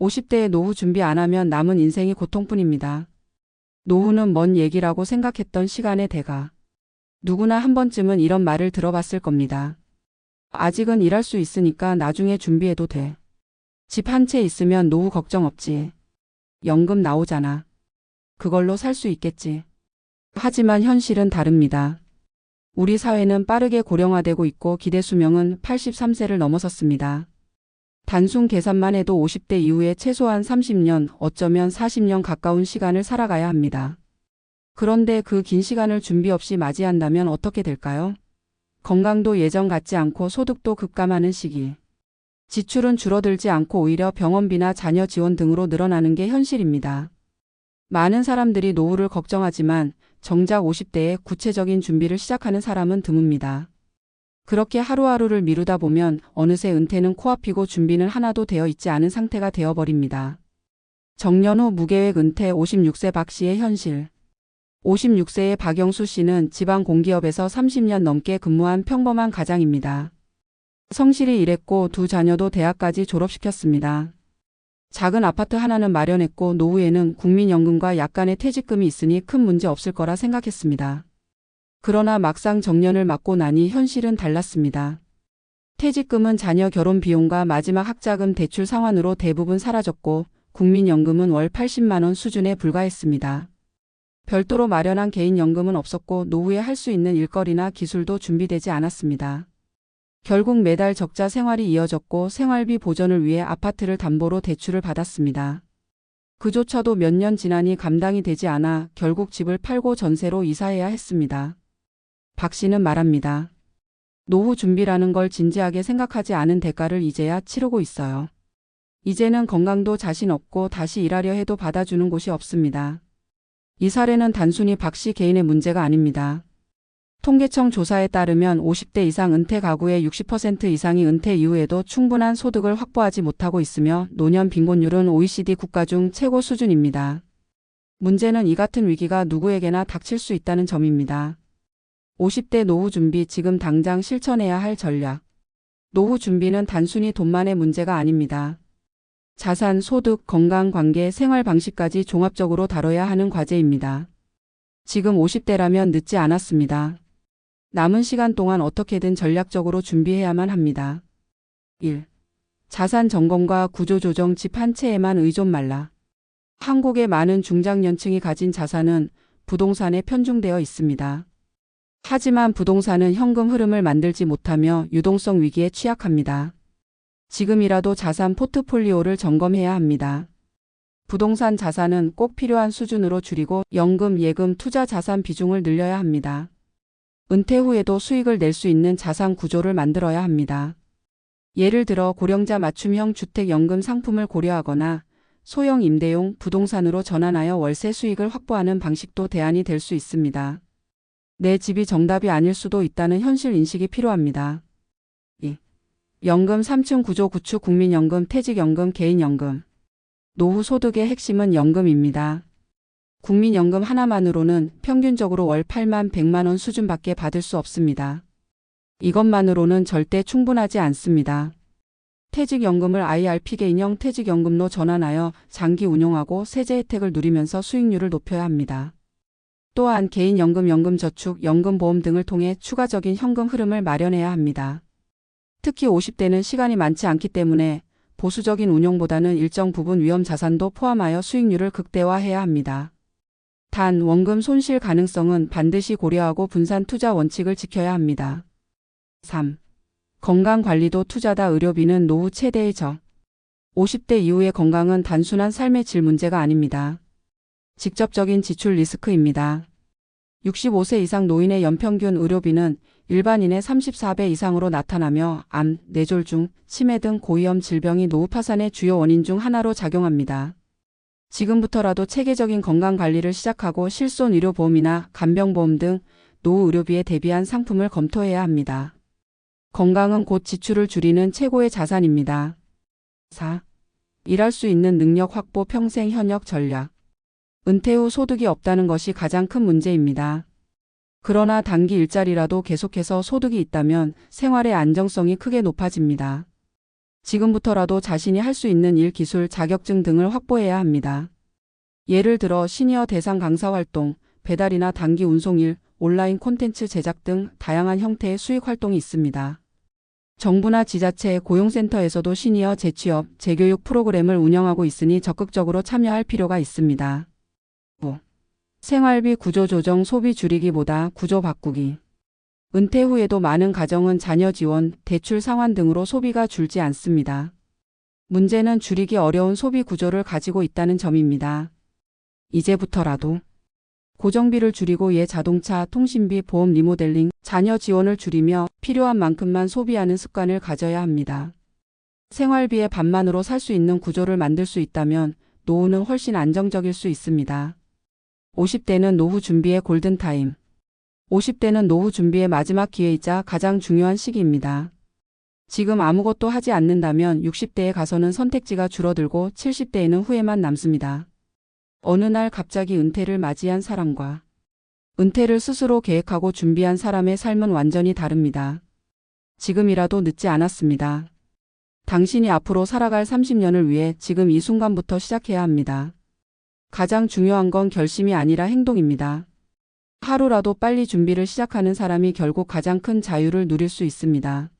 50대에 노후 준비 안 하면 남은 인생이 고통뿐입니다. 노후는 먼 얘기라고 생각했던 시간의 대가. 누구나 한 번쯤은 이런 말을 들어봤을 겁니다. 아직은 일할 수 있으니까 나중에 준비해도 돼. 집 한 채 있으면 노후 걱정 없지. 연금 나오잖아. 그걸로 살 수 있겠지. 하지만 현실은 다릅니다. 우리 사회는 빠르게 고령화되고 있고 기대 수명은 83세를 넘어섰습니다. 단순 계산만 해도 50대 이후에 최소한 30년, 어쩌면 40년 가까운 시간을 살아가야 합니다. 그런데 그 긴 시간을 준비 없이 맞이한다면 어떻게 될까요? 건강도 예전 같지 않고 소득도 급감하는 시기. 지출은 줄어들지 않고 오히려 병원비나 자녀 지원 등으로 늘어나는 게 현실입니다. 많은 사람들이 노후를 걱정하지만 정작 50대에 구체적인 준비를 시작하는 사람은 드뭅니다. 그렇게 하루하루를 미루다 보면 어느새 은퇴는 코앞이고 준비는 하나도 되어 있지 않은 상태가 되어버립니다. 정년 후 무계획 은퇴 56세 박 씨의 현실. 56세의 박영수 씨는 지방 공기업에서 30년 넘게 근무한 평범한 가장입니다. 성실히 일했고 두 자녀도 대학까지 졸업시켰습니다. 작은 아파트 하나는 마련했고 노후에는 국민연금과 약간의 퇴직금이 있으니 큰 문제 없을 거라 생각했습니다. 그러나 막상 정년을 맞고 나니 현실은 달랐습니다. 퇴직금은 자녀 결혼 비용과 마지막 학자금 대출 상환으로 대부분 사라졌고 국민연금은 월 80만 원 수준에 불과했습니다. 별도로 마련한 개인연금은 없었고 노후에 할 수 있는 일거리나 기술도 준비되지 않았습니다. 결국 매달 적자 생활이 이어졌고 생활비 보전을 위해 아파트를 담보로 대출을 받았습니다. 그조차도 몇 년 지나니 감당이 되지 않아 결국 집을 팔고 전세로 이사해야 했습니다. 박 씨는 말합니다. 노후 준비라는 걸 진지하게 생각하지 않은 대가를 이제야 치르고 있어요. 이제는 건강도 자신 없고 다시 일하려 해도 받아주는 곳이 없습니다. 이 사례는 단순히 박 씨 개인의 문제가 아닙니다. 통계청 조사에 따르면 50대 이상 은퇴 가구의 60% 이상이 은퇴 이후에도 충분한 소득을 확보하지 못하고 있으며 노년 빈곤율은 OECD 국가 중 최고 수준입니다. 문제는 이 같은 위기가 누구에게나 닥칠 수 있다는 점입니다. 50대 노후 준비 지금 당장 실천해야 할 전략. 노후 준비는 단순히 돈만의 문제가 아닙니다. 자산, 소득, 건강, 관계, 생활 방식까지 종합적으로 다뤄야 하는 과제입니다. 지금 50대라면 늦지 않았습니다. 남은 시간 동안 어떻게든 전략적으로 준비해야만 합니다. 1. 자산 점검과 구조조정 집 한 채에만 의존 말라. 한국의 많은 중장년층이 가진 자산은 부동산에 편중되어 있습니다. 하지만 부동산은 현금 흐름을 만들지 못하며 유동성 위기에 취약합니다. 지금이라도 자산 포트폴리오를 점검해야 합니다. 부동산 자산은 꼭 필요한 수준으로 줄이고 연금, 예금, 투자 자산 비중을 늘려야 합니다. 은퇴 후에도 수익을 낼 수 있는 자산 구조를 만들어야 합니다. 예를 들어 고령자 맞춤형 주택연금 상품을 고려하거나 소형 임대용 부동산으로 전환하여 월세 수익을 확보하는 방식도 대안이 될 수 있습니다. 내 집이 정답이 아닐 수도 있다는 현실 인식이 필요합니다. 2. 연금 3층 구조 구축 국민연금 퇴직연금 개인연금 노후 소득의 핵심은 연금입니다. 국민연금 하나만으로는 평균적으로 월 8만 100만 원 수준밖에 받을 수 없습니다. 이것만으로는 절대 충분하지 않습니다. 퇴직연금을 IRP 개인형 퇴직연금로 전환하여 장기 운용하고 세제 혜택을 누리면서 수익률을 높여야 합니다. 또한 개인연금, 연금저축, 연금보험 등을 통해 추가적인 현금 흐름을 마련해야 합니다. 특히 50대는 시간이 많지 않기 때문에 보수적인 운용보다는 일정 부분 위험 자산도 포함하여 수익률을 극대화해야 합니다. 단 원금 손실 가능성은 반드시 고려하고 분산 투자 원칙을 지켜야 합니다. 3. 건강관리도 투자다 의료비는 노후 최대의 적. 50대 이후의 건강은 단순한 삶의 질 문제가 아닙니다. 직접적인 지출 리스크입니다. 65세 이상 노인의 연평균 의료비는 일반인의 34배 이상으로 나타나며 암, 뇌졸중, 치매 등 고위험 질병이 노후 파산의 주요 원인 중 하나로 작용합니다. 지금부터라도 체계적인 건강 관리를 시작하고 실손 의료보험이나 간병보험 등 노후 의료비에 대비한 상품을 검토해야 합니다. 건강은 곧 지출을 줄이는 최고의 자산입니다. 4. 일할 수 있는 능력 확보 평생 현역 전략. 은퇴 후 소득이 없다는 것이 가장 큰 문제입니다. 그러나 단기 일자리라도 계속해서 소득이 있다면 생활의 안정성이 크게 높아집니다. 지금부터라도 자신이 할 수 있는 일 기술 자격증 등을 확보해야 합니다. 예를 들어 시니어 대상 강사 활동, 배달이나 단기 운송일, 온라인 콘텐츠 제작 등 다양한 형태의 수익 활동이 있습니다. 정부나 지자체 고용센터에서도 시니어 재취업, 재교육 프로그램을 운영하고 있으니 적극적으로 참여할 필요가 있습니다. 5. 생활비 구조 조정 소비 줄이기보다 구조 바꾸기. 은퇴 후에도 많은 가정은 자녀 지원, 대출 상환 등으로 소비가 줄지 않습니다. 문제는 줄이기 어려운 소비 구조를 가지고 있다는 점입니다. 이제부터라도 고정비를 줄이고 예 자동차, 통신비, 보험 리모델링, 자녀 지원을 줄이며 필요한 만큼만 소비하는 습관을 가져야 합니다. 생활비의 반만으로 살 수 있는 구조를 만들 수 있다면 노후는 훨씬 안정적일 수 있습니다. 50대는 노후 준비의 골든타임. 50대는 노후 준비의 마지막 기회이자 가장 중요한 시기입니다. 지금 아무것도 하지 않는다면 60대에 가서는 선택지가 줄어들고 70대에는 후회만 남습니다. 어느 날 갑자기 은퇴를 맞이한 사람과 은퇴를 스스로 계획하고 준비한 사람의 삶은 완전히 다릅니다. 지금이라도 늦지 않았습니다. 당신이 앞으로 살아갈 30년을 위해 지금 이 순간부터 시작해야 합니다. 가장 중요한 건 결심이 아니라 행동입니다. 하루라도 빨리 준비를 시작하는 사람이 결국 가장 큰 자유를 누릴 수 있습니다.